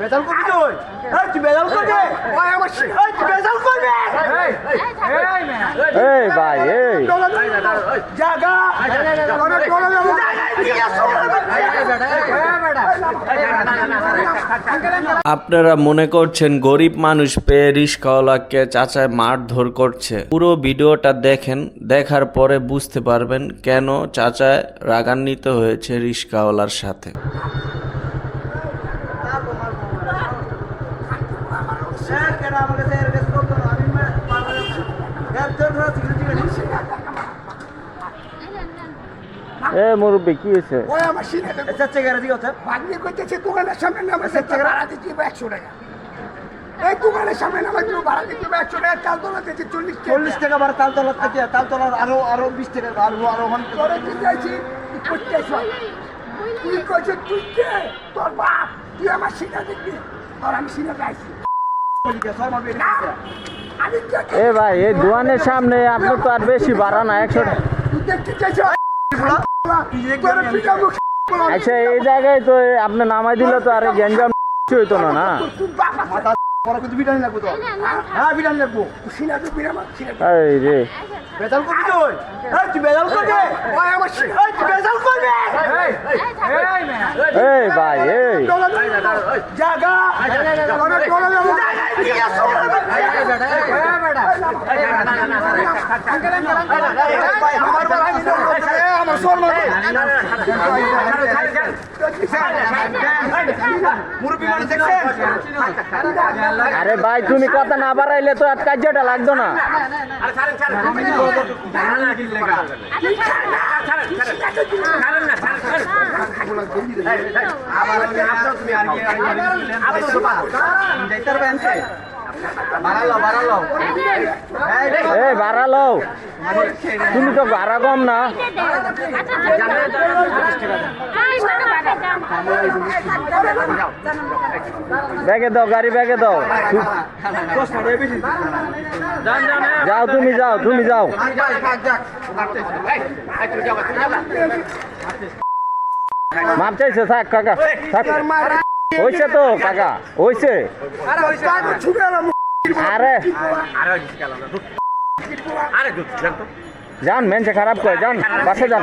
বেজাল করবি তুই এই তুই বেজাল করবি ওই আমার এই তুই বেজাল করবি এই ভাই এই জাগা আপনারা মনে করছেন গরিব মানুষ পেয়ে রিস্কাওয়ালাকে চাচায় মারধর করছে পুরো ভিডিওটা দেখেন দেখার পরে বুঝতে পারবেন কেন চাচায় রাগান্বিত হয়েছে রিস্কাওয়ালার সাথে স্যার কেন আমাকে স্যার কাছে করতো না আমি পারব স্যার তোর ধরা সিকিউরিটি এ মুরব্বী কি হয়েছে? ওই আমার সিনেতে আচ্ছা চেক করে দিও স্যার ভাগ্নি করতেছে দোকানের সামনে নামে ভাড়া দিচ্ছি একশো টাকা। এই দোকানের সামনে নামে তুমি ভাড়া দিচ্ছি একশো টাকা চাল তোলা দিচ্ছি চল্লিশ চল্লিশ টাকা বার তালতলার থেকে তালতলার আরও আরও বিশ টাকা আরও আরও ওখান থেকে তোরে তুই যাইছি তুই করতে তুই কইছে তুই কে? তোর বাপ তুই আমার সিনে দেখবি। আর আমি? এ ভাই এই দোকানের সামনে আপনি তো আর বেশি বাড়া না একশো তুই আচ্ছা এই জায়গায় তো আপনি নামাই দিলে তো আর গ্যাঞ্জাম হইতো না না তুই আরে ভাই তুমি কথা না বাড়াইলে তো আর কার্যটা লাগতো না। বাড়ালো এই বাড়ালো। তুমি তো ভাড়া কম না। ব্যাগে দাও, গাড়ি ব্যাগে দাও। যাও, তুমি যাও তুমি যাও। মাপ চাইছে, থাক, কাকা, থাক। হয়েছে তো কাকা। হয়েছে আরে। যান মেনছে খারাপ করে যান বাসে যান।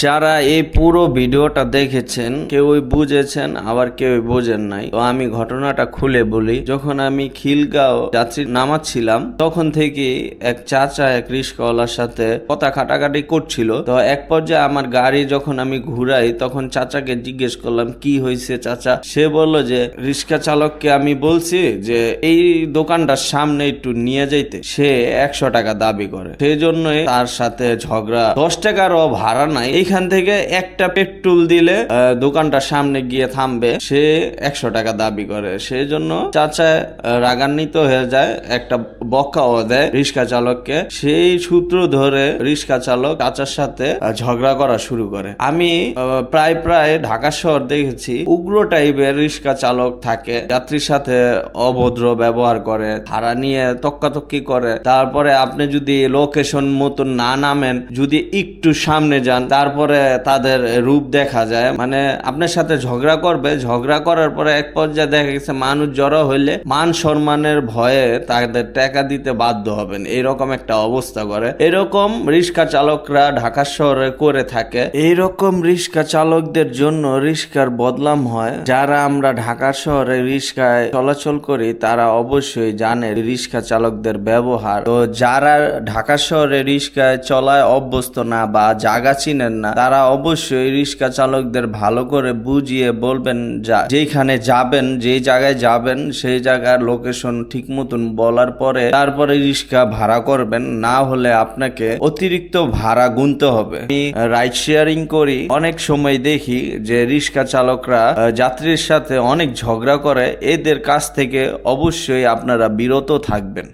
যারা এই পুরো ভিডিওটা দেখেছেন, কেউই বুঝেছেন, আবার কেউই বোঝেন নাই। তো আমি ঘটনাটা খুলে বলি। যখন আমি খিলগাঁও যাত্রী নামাচ্ছিলাম, তখন থেকে এক চাচা, এক রিস্কওয়ালার সাথে কথা কাটাকাটি করছিল। তো এক পর্যায়ে আমার গাড়ি যখন আমি ঘুরাই, তখন চাচাকে জিজ্ঞেস করলাম, কি হয়েছে চাচা? সে বলল যে, রিক্সা চালককে আমি বলছি যে, এই দোকানটার সামনে একটু নিয়ে যাইতে। সে একশো টাকা দাবি করে। সেই জন্যই তার সাথে ঝগড়া। দশ টাকারও ভাড়া নাই। এইখান থেকে একটা পেট্রোল দিলে দোকানটার সামনে গিয়ে থামবে। সে একশো টাকা দাবি করে। সেই জন্য চাচা রাগান্বিত হয়ে যায়, একটা বকাও দেয় রিক্সা চালককে। সেই সূত্র ধরে রিক্সা চালক চাচার সাথে ঝগড়া করা শুরু করে। আমি প্রায় প্রায় ঢাকা শহর দেখেছি, উগ্র টাইপের রিক্সা চালক থাকে। যাত্রীর সাথে অভদ্র ব্যবহার করে ভাড়া নিয়ে তক্কাতক্কি করে। তারপরে আপনি যদি লোকেশন মতন না নামেন, যদি একটু সামনে যান তারপরে তাদের রূপ দেখা যায়। মানে আপনার সাথে ঝগড়া করবে, ঝগড়া করার পরে এক পর্যায়ে দেখা গেছে মানুষ জড়ো হইলে মান সম্মানের ভয়ে তাদের টাকা দিতে বাধ্য হবেন। এরকম একটা অবস্থা করে। এরকম রিক্সা চালকরা ঢাকা শহরে করে থাকে। এইরকম রিক্সা চালকদের জন্য রিক্সার বদলাম হয়। যারা আমরা ঢাকা শহরে রিক্সায় চলাচল করি, তারা অবশ্যই জানে রিক্সা চালকদের ব্যবহার। তো যারা ঢাকা শহরে রিক্সায় চলায় অভ্যস্ত না বা জায়গা চিনেন না। তারা অবশ্যই রিক্সা চালকদের ভালো করে বুঝিয়ে বলবেন যা যেখানে যাবেন যে জায়গায় যাবেন, সেই জায়গার লোকেশন ঠিক মতন বলার পরে তারপরে রিক্সা ভাড়া করবেন। না হলে আপনাকে অতিরিক্ত ভাড়া গুনতে হবে। আমি রাইড শেয়ারিং করি। অনেক সময় দেখি যে রিক্সা চালকরা যাত্রীর সাথে অনেক ঝগড়া করে। এদের কাছ থেকে অবশ্যই আপনারা বিরত থাকবেন।